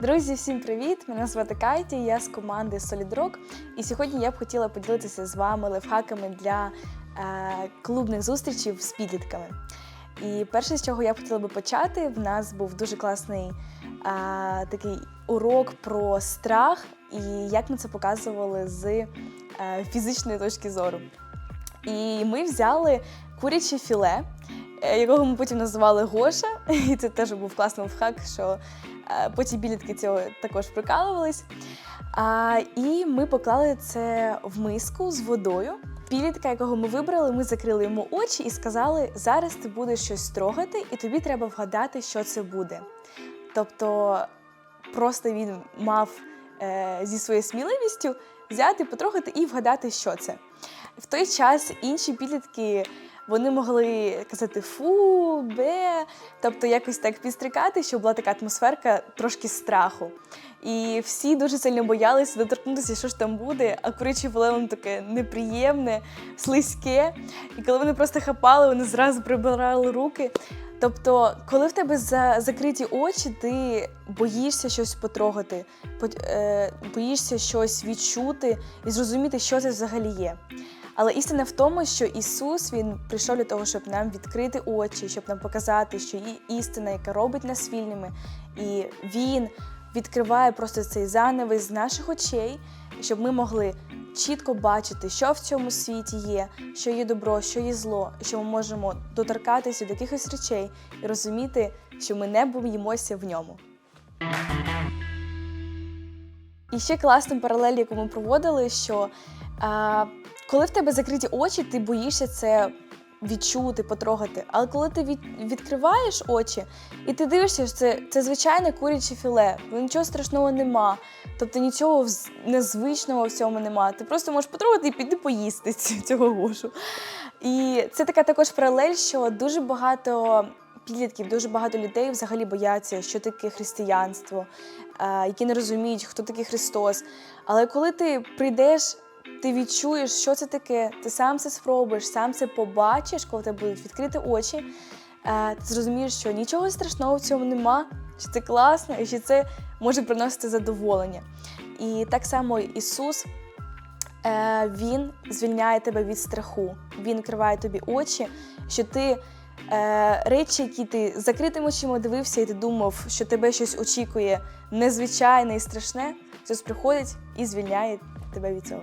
Друзі, всім привіт! Мене звати Кайті, я з команди Solid Rock. І сьогодні я б хотіла поділитися з вами лайфхаками для е, клубних зустрічей з підлітками. І перше, з чого я б хотіла би почати, в нас був дуже класний е, такий урок про страх і як ми це показували з е, фізичної точки зору. І ми взяли куряче філе, якого ми потім називали Гоша. І це теж був класний лайфхак, що е, потім білітки цього також прикалувались. А, і ми поклали це в миску з водою. Підлітка, якого ми вибрали, ми закрили йому очі і сказали: зараз ти будеш щось трогати, і тобі треба вгадати, що це буде. Тобто, просто він мав е, зі своєю сміливістю взяти, потрогати і вгадати, що це. В той час інші підлітки вони могли казати фу, бе, тобто якось так підстрикати, щоб була така атмосферка трошки страху. І всі дуже сильно боялися доторкнутися, що ж там буде, а куряче воно таке неприємне, слизьке. І коли вони просто хапали, вони зразу прибирали руки. Тобто, коли в тебе за- закриті очі, ти боїшся щось потрогати, е, боїшся щось відчути і зрозуміти, що це взагалі є. Але істина в тому, що Ісус Він прийшов для того, щоб нам відкрити очі, щоб нам показати, що є істина, яка робить нас вільними, і Він відкриває просто цей занавес з наших очей, щоб ми могли чітко бачити, що в цьому світі є, що є добро, що є зло, що ми можемо доторкатися до якихось речей і розуміти, що ми не боїмося в ньому. І ще класна паралель, яку ми проводили, що а, коли в тебе закриті очі, ти боїшся це відчути, потрогати. Але коли ти від, відкриваєш очі і ти дивишся, що це, це звичайне куряче філе, нічого страшного нема. Тобто нічого незвичного в цьому нема. Ти просто можеш потрогати і піти поїсти цього гошу. І це така також паралель, що дуже багато підлітків, дуже багато людей взагалі бояться, що таке християнство, які не розуміють, хто такий Христос. Але коли ти прийдеш, ти відчуєш, що це таке, ти сам це спробуєш, сам це побачиш, коли тебе будуть відкриті очі, е, ти зрозумієш, що нічого страшного в цьому нема, що це класно і що це може приносити задоволення. І так само Ісус. Е, Він звільняє тебе від страху, він відкриває тобі очі, що ти е, речі, які ти з закритими очима дивився, і ти думав, що тебе щось очікує незвичайне і страшне, Ісус приходить і звільняє тебе від цього.